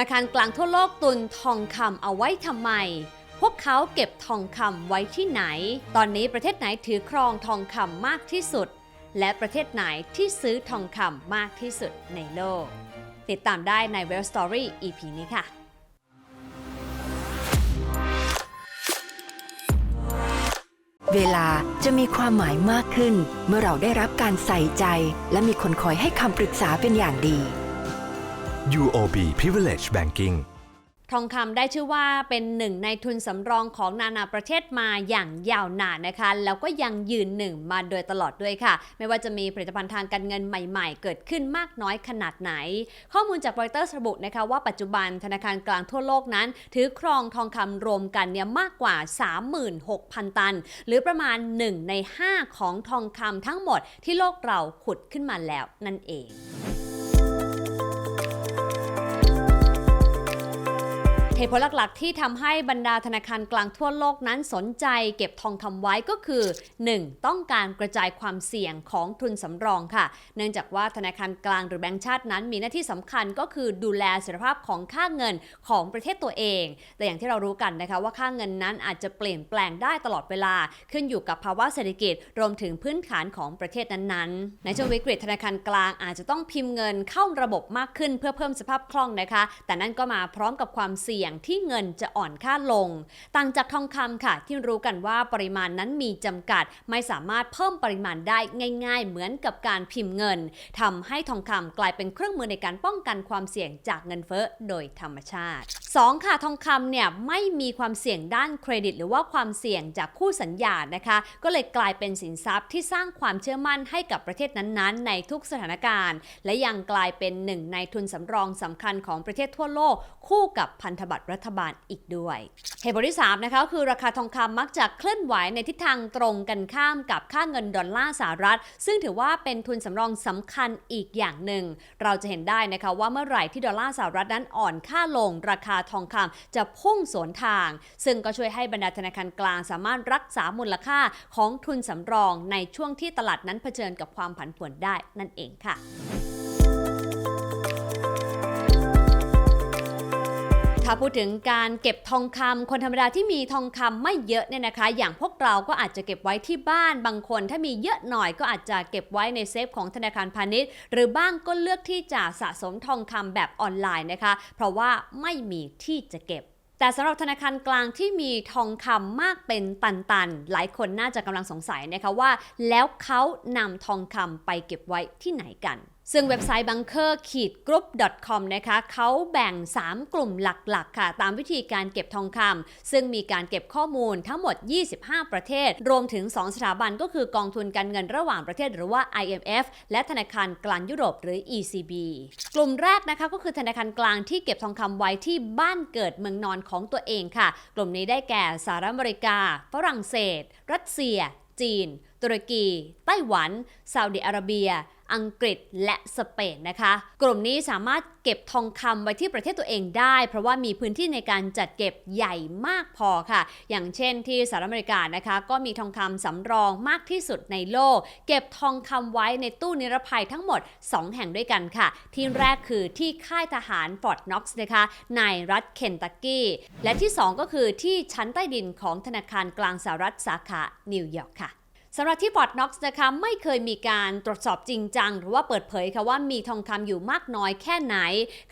นาคารกลางทั่วโลกตุนทองคำเอาไว้ทำไม พวกเขาเก็บทองคำไว้ที่ไหน ตอนนี้ประเทศไหนถือครองทองคำมากที่สุด และประเทศไหนที่ซื้อทองคำมากที่สุดในโลก ติดตามได้ใน Well Story EP นี้ค่ะเวลาจะมีความหมายมากขึ้น เมื่อเราได้รับการใส่ใจ และมีคนคอยให้คำปรึกษาเป็นอย่างดี UOB Privilege Banking ทองคำได้ชื่อว่าเป็นหนึ่งในทุนสำรองของนานาประเทศมาอย่างยาวนานนะคะ แล้วก็ยังยืนหนึ่งมาโดยตลอดด้วยค่ะ ไม่ว่าจะมีผลิตภัณฑ์ทางการเงินใหม่ๆ เกิดขึ้นมากน้อยขนาดไหน ข้อมูลจากรอยเตอร์สระบุนะคะว่าปัจจุบันธนาคารกลางทั่วโลกนั้น ถือครองทองคำรวมกันเนี่ยมากกว่า 36,000 ตัน หรือประมาณ 1 ใน 5 ของทองคำทั้งหมดที่โลกเราขุดขึ้นมาแล้วนั่นเอง เหตุผลหลักๆ ที่ทำให้บรรดาธนาคารกลางทั่วโลกนั้นสนใจ เก็บทองคำไว้ก็คือ 1. ต้องการกระจายความเสี่ยงของทุนสำรองค่ะ เนื่องจากว่าธนาคารกลางหรือแบงก์ชาตินั้น มีหน้าที่สำคัญก็คือดูแลเสถียรภาพของค่าเงินของประเทศตัวเอง แต่อย่างที่เรารู้กันนะคะว่าค่าเงินนั้นอาจจะเปลี่ยนแปลงได้ตลอดเวลา ขึ้นอยู่กับภาวะเศรษฐกิจรวมถึงพื้นฐานของประเทศนั้นๆ ในช่วงวิกฤตธนาคารกลางอาจจะต้องพิมพ์เงินเข้าระบบมากขึ้น เพื่อเพิ่มสภาพคล่องนะคะ แต่นั่นก็มาพร้อมกับความเสี่ยงที่เงินจะอ่อนค่าลง ต่างจากทองคำค่ะ ที่รู้กันว่าปริมาณนั้นมีจำกัด ไม่สามารถเพิ่มปริมาณได้ง่าย ๆ เหมือนกับการพิมพ์เงินทำให้ทองคำกลายเป็นเครื่องมือในการป้องกันความเสี่ยงจากเงินเฟ้อโดยธรรมชาติ 2. ค่ะทองคำเนี่ยไม่มีความเสี่ยงด้านเครดิต หรือว่าความเสี่ยงจากคู่สัญญานะคะ ก็เลยกลายเป็นสินทรัพย์ที่สร้างความเชื่อมั่นให้กับประเทศนั้นๆ ในทุกสถานการณ์ และยังกลายเป็นหนึ่งในทุนสำรองสำคัญของประเทศทั่วโลก คู่กับพันธบัตรรัฐบาลอีกด้วย เหตุผลที่ 3 นะคะคือราคาทองคำมักจะเคลื่อนไหวในทิศทางตรงกันข้ามกับค่าเงินดอลลาร์สหรัฐ ซึ่งถือว่าเป็นทุนสำรองสำคัญอีกอย่างหนึ่ง เราจะเห็นได้นะคะว่าเมื่อไหร่ที่ดอลลาร์สหรัฐนั้นอ่อนค่าลง ราคาทองคำจะพุ่งสวนทาง ซึ่งก็ช่วยให้บรรดาธนาคารกลางสามารถรักษามูลค่าของทุนสำรองในช่วงที่ตลาดนั้นเผชิญกับความผันผวนได้นั่นเองค่ะ ถ้าพูดถึงการเก็บทองคำคนธรรมดาที่มีทองคำไม่เยอะเนี่ยนะคะ อย่างพวกเราก็อาจจะเก็บไว้ที่บ้านบางคน ถ้ามีเยอะหน่อยก็อาจจะเก็บไว้ในเซฟของธนาคารพาณิชย์ หรือบ้างก็เลือกที่จะสะสมทองคำแบบออนไลน์นะคะ เพราะว่าไม่มีที่จะเก็บแต่สำหรับธนาคารกลางที่มีทองคำมากเป็นตันๆ หลายคนน่าจะกำลังสงสัยนะคะว่า แล้วเขานำทองคำไปเก็บไว้ที่ไหนกัน ซึ่งเว็บไซต์ bunker group com นะคะเขาแบ่ง 3 กลุ่มหลักๆ ค่ะ ตามวิธีการเก็บทองคำซึ่งมีการเก็บข้อมูลทั้งหมด 25 ประเทศ รวมถึง 2 สถาบันก็คือกองทุนการเงินระหว่างประเทศหรือว่า IMF และธนาคารกลางยุโรปหรือ ECB กลุ่มแรกนะคะก็คือธนาคารกลางที่เก็บทองคำไว้ที่บ้านเกิดเมืองนอนของตัวเองค่ะ กลุ่มนี้ได้แก่สหรัฐอเมริกา ฝรั่งเศส รัสเซีย จีน ตุรกี ไต้หวันซาอุดิอาระเบีย อังกฤษและสเปนนะคะ กลุ่มนี้สามารถเก็บทองคำไว้ที่ประเทศตัวเองได้ เพราะว่ามีพื้นที่ในการจัดเก็บใหญ่มากพอค่ะ อย่างเช่นที่สหรัฐอเมริกานะคะ ก็มีทองคำสำรองมากที่สุดในโลก เก็บทองคำไว้ในตู้นิรภัยทั้งหมด 2 แห่งด้วยกันค่ะ ที่แรกคือที่ค่ายทหารฟอร์ดน็อกซ์นะคะในรัฐเคนตักกี้ และที่ 2 ก็คือที่ชั้นใต้ดินของธนาคารกลางสหรัฐสาขานิวยอร์กค่ะ สำหรับที่ฟอร์ดน็อกซ์นะคะไม่เคยมีการตรวจสอบจริงจัง หรือว่าเปิดเผยค่ะว่ามีทองคำอยู่มากน้อยแค่ไหน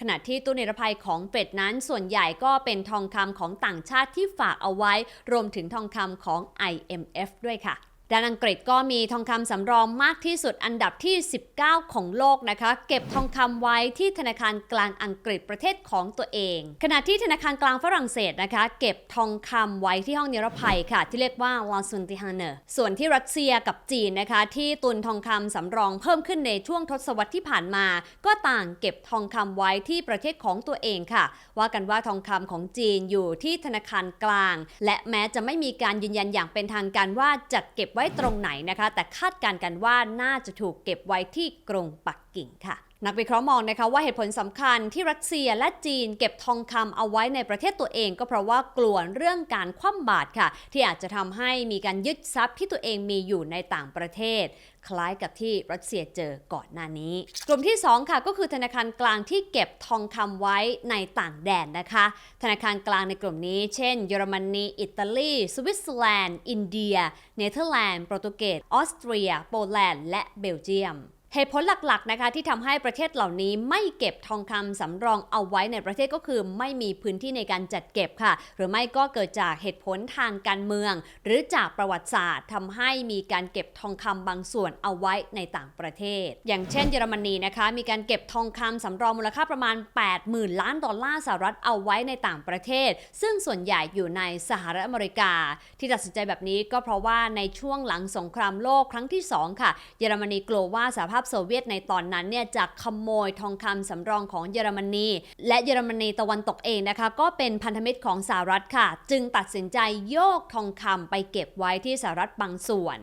ขณะที่ตู้นิรภัยของเฟดนั้นส่วนใหญ่ก็เป็นทองคำของต่างชาติที่ฝากเอาไว้ รวมถึงทองคำของ IMF ด้วยค่ะ ด้านอังกฤษก็มีทองคำสำรองมากที่สุดอันดับที่ 19 ของโลกนะคะ เก็บทองคำไว้ที่ธนาคารกลางอังกฤษประเทศของตัวเอง ขณะที่ธนาคารกลางฝรั่งเศสนะคะ เก็บทองคำไว้ที่ห้องนิรภัยค่ะ ที่เรียกว่าลาซุนติฮานเนอร์ส่วนที่รัสเซียกับจีนนะคะ ที่ตุนทองคำสำรองเพิ่มขึ้นในช่วงทศวรรษที่ผ่านมา ก็ต่างเก็บทองคำไว้ที่ประเทศของตัวเองค่ะ ว่ากันว่าทองคำของจีนอยู่ที่ธนาคารกลาง และแม้จะไม่มีการยืนยันอย่างเป็นทางการว่าจัดเก็บไว้ตรงไหนนะคะ แต่คาดการณ์กันว่าน่าจะถูกเก็บไว้ที่กรุงปักกิ่งค่ะ นักวิเคราะห์มองนะคะว่าเหตุผลสำคัญที่รัสเซียและจีนเก็บทองคำเอาไว้ในประเทศตัวเอง ก็เพราะว่ากลัวเรื่องการคว่ำบาตรค่ะ ที่อาจจะทำให้มีการยึดทรัพย์ที่ตัวเองมีอยู่ในต่างประเทศ คล้ายกับที่รัสเซียเจอก่อนหน้านี้ กลุ่มที่ 2 ค่ะก็คือธนาคารกลางที่เก็บทองคำไว้ในต่างแดนนะคะ ธนาคารกลางในกลุ่มนี้ เช่น เยอรมนีอิตาลีสวิตเซอร์แลนด์ อินเดีย เนเธอร์แลนด์โปรตุเกสออสเตรีย โปแลนด์และเบลเยียม เหตุผลหลักๆนะคะที่ทำให้ประเทศเหล่านี้ไม่เก็บทองคำสำรองเอาไว้ในประเทศก็คือไม่มีพื้นที่ในการจัดเก็บค่ะ หรือไม่ก็เกิดจากเหตุผลทางการเมือง หรือจากประวัติศาสตร์ทำให้มีการเก็บทองคำบางส่วนเอาไว้ในต่างประเทศ อย่างเช่นเยอรมนีนะคะ มีการเก็บทองคำสำรองมูลค่าประมาณ 80,000 ล้านดอลลาร์สหรัฐเอาไว้ในต่างประเทศ ซึ่งส่วนใหญ่อยู่ในสหรัฐอเมริกา ที่ตัดสินใจแบบนี้ก็เพราะว่าในช่วงหลังสงครามโลกครั้งที่สองค่ะ เยอรมนีกลัวว่าสหภาพโซเวียตในตอนนั้นเนี่ยจะขโมยทองคำสำรองของเยอรมนี และเยอรมนีตะวันตกเองนะคะ ก็เป็นพันธมิตรของสหรัฐค่ะ จึงตัดสินใจโยกทองคำไปเก็บไว้ที่สหรัฐบางส่วน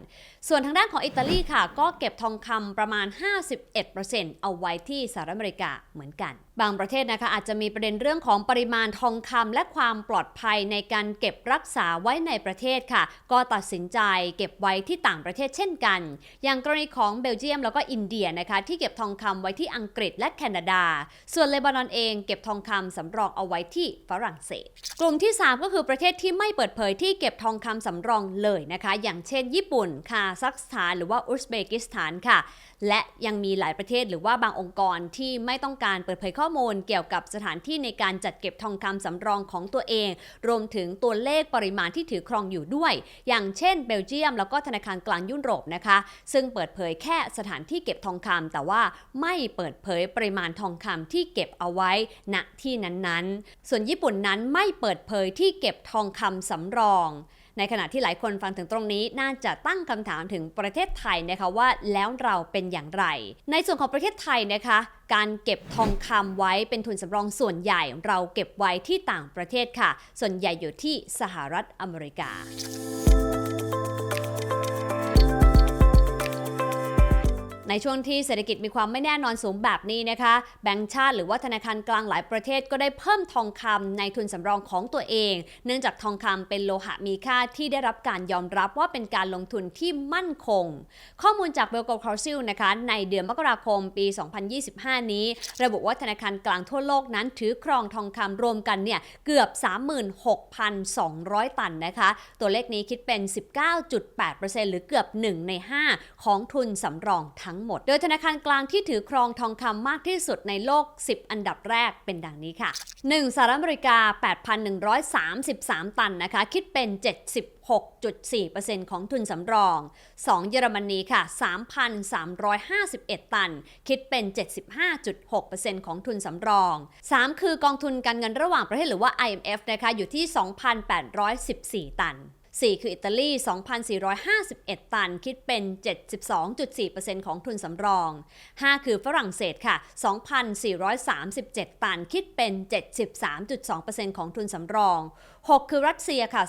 ส่วนทางด้านของอิตาลีค่ะ ก็เก็บทองคำประมาณ 51%เอาไว้ที่สหรัฐอเมริกาเหมือนกัน บางประเทศนะคะอาจจะมีประเด็นเรื่องของปริมาณทองคำและความปลอดภัยในการเก็บรักษาไว้ในประเทศค่ะ ก็ตัดสินใจเก็บไว้ที่ต่างประเทศเช่นกัน อย่างกรณีของเบลเยียมแล้วก็อินเดียนะคะที่เก็บทองคำไว้ที่อังกฤษและแคนาดา ส่วนเลบานอนเองเก็บทองคำสำรองเอาไว้ที่ฝรั่งเศส กลุ่มที่ 3 ก็คือประเทศที่ไม่เปิดเผยที่เก็บทองคำสำรองเลยนะคะ อย่างเช่น ญี่ปุ่นคาซัคสถานหรือว่าอุซเบกิสถานค่ะและยังมีหลายประเทศหรือว่าบางองค์กรที่ไม่ต้องการเปิดเผยข้อมูล เกี่ยวกับสถานที่ในการจัดเก็บทองคำสำรองของตัวเอง รวมถึงตัวเลขปริมาณที่ถือครองอยู่ด้วย อย่างเช่น เบลเยียม แล้วก็ธนาคารกลางยุโรปนะคะ ซึ่งเปิดเผยแค่สถานที่เก็บทองคำแต่ว่าไม่เปิดเผยปริมาณทองคำที่เก็บเอาไว้ณที่นั้นๆ ส่วนญี่ปุ่นนั้นไม่เปิดเผยที่เก็บทองคำสำรอง ในขณะที่หลายคนฟังถึงตรงนี้น่าจะตั้งคำถามถึงประเทศไทยนะคะว่าแล้วเราเป็นอย่างไร ในส่วนของประเทศไทยนะคะการเก็บทองคำไว้เป็นทุนสำรองส่วนใหญ่เราเก็บไว้ที่ต่างประเทศค่ะ ส่วนใหญ่อยู่ที่สหรัฐอเมริกา ช่วงที่เศรษฐกิจมีความไม่แน่นอนสูงแบบนี้นะคะ แบงก์ชาติหรือว่าธนาคารกลางหลายประเทศก็ได้เพิ่มทองคำในทุนสำรองของตัวเอง เนื่องจากทองคำเป็นโลหะมีค่าที่ได้รับการยอมรับว่าเป็นการลงทุนที่มั่นคง ข้อมูลจากเบลโกคอร์ซิลนะคะในเดือนมกราคมปี 2025 นี้ ระบุว่าธนาคารกลางทั่วโลกนั้นถือครองทองคำรวมกันเนี่ยเกือบ 36,200 ตันนะคะ ตัวเลขนี้คิดเป็น 19.8%หรือเกือบ 1 ใน 5 ของทุนสำรองทั้งหมด โดยธนาคารกลางที่ถือครองทองคำมากที่สุดในโลก 10 อันดับแรกเป็นดังนี้ค่ะ 1. สหรัฐอเมริกา 8,133 ตันนะคะ คิดเป็น76.4%ของทุนสำรอง 2. เยอรมนีค่ะ 3,351 ตัน คิดเป็น 75.6%ของทุนสำรอง 3. คือกองทุนการเงินระหว่างประเทศหรือว่า IMF นะคะ อยู่ที่ 2,814 ตัน 4 คืออิตาลี 2,451 ตัน คิดเป็น 72.4%ของทุนสำรอง 5 คือฝรั่งเศสค่ะ 2,437 ตัน คิดเป็น 73.2%ของทุนสำรอง 6 คือรัสเซียค่ะ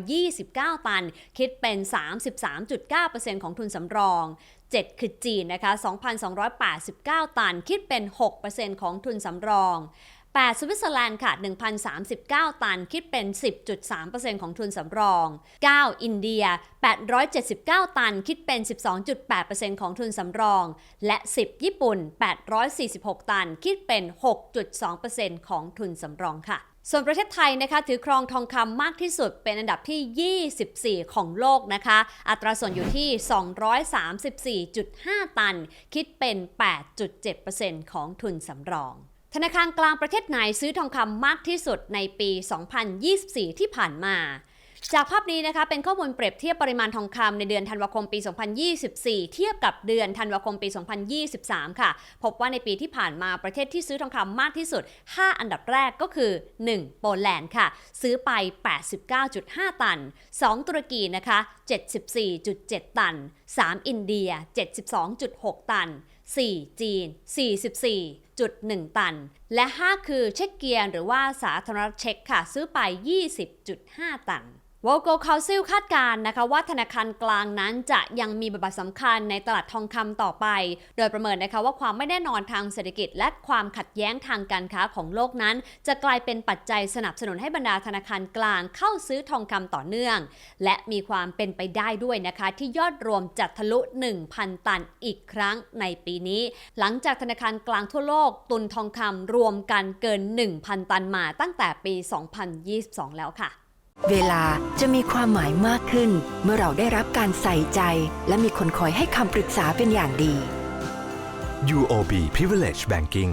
2,329 ตัน คิดเป็น 33.9%ของทุนสำรอง 7 คือจีนนะคะ 2,289 ตัน คิดเป็น 6%ของทุนสำรอง 8 สวิตเซอร์แลนด์ค่ะ 1,039 ตัน คิดเป็น 10.3%ของทุนสำรอง 9 อินเดีย 879 ตัน คิดเป็น 12.8%ของทุนสำรอง และ 10 ญี่ปุ่น 846 ตัน คิดเป็น 6.2%ของทุนสำรองค่ะส่วนประเทศไทยนะคะถือครองทองคำมากที่สุดเป็นอันดับที่ 24 ของโลกนะคะ อัตราส่วนอยู่ที่ 234.5 ตัน คิดเป็น 8.7%ของทุนสำรอง ธนาคารกลางประเทศไหนซื้อทองคำมากที่สุดในปี 2024 ที่ผ่านมา จากภาพนี้นะคะเป็นข้อมูลเปรียบเทียบปริมาณทองคำในเดือนธันวาคมปี 2024 เทียบกับเดือนธันวาคมปี 2023 ค่ะ พบว่าในปีที่ผ่านมาประเทศที่ซื้อทองคำมากที่สุด 5 อันดับแรกก็คือ 1. โปแลนด์ค่ะ ซื้อไป 89.5 ตัน 2. ตุรกีนะคะ 74.7 ตัน 3. อินเดีย 72.6 ตัน 4. จีน 44.1 ตัน และ 5 คือเช็กเกียนหรือว่าสาธารณรัฐเช็กค่ะ ซื้อไป 20.5 ตัน w o l g o Council คาดการณ์นะคะว่าธนาคารกลางนั้นจะยังมีบทบาทสำคัญในตลาดทองคำต่อไป โดยประเมินนะคะว่าความไม่แน่นอนทางเศรษฐกิจ และความขัดแย้งทางการค้าของโลกนั้น จะกลายเป็นปัจจัยสนับสนุนให้บรรดาธนาคารกลางเข้าซื้อทองคำต่อเนื่อง และมีความเป็นไปได้ด้วยนะคะที่ยอดรวมจะทะลุ 1,000 ตันอีกครั้งในปีนี้ หลังจากธนาคารกลางทั่วโลกตุนทองคำรวมกันเกิน 1,000 ตันมาตั้งแต่ปี 2022 แล้วค่ะ เวลาจะมีความหมายมากขึ้น เมื่อเราได้รับการใส่ใจ และมีคนคอยให้คำปรึกษาเป็นอย่างดี UOB Privilege Banking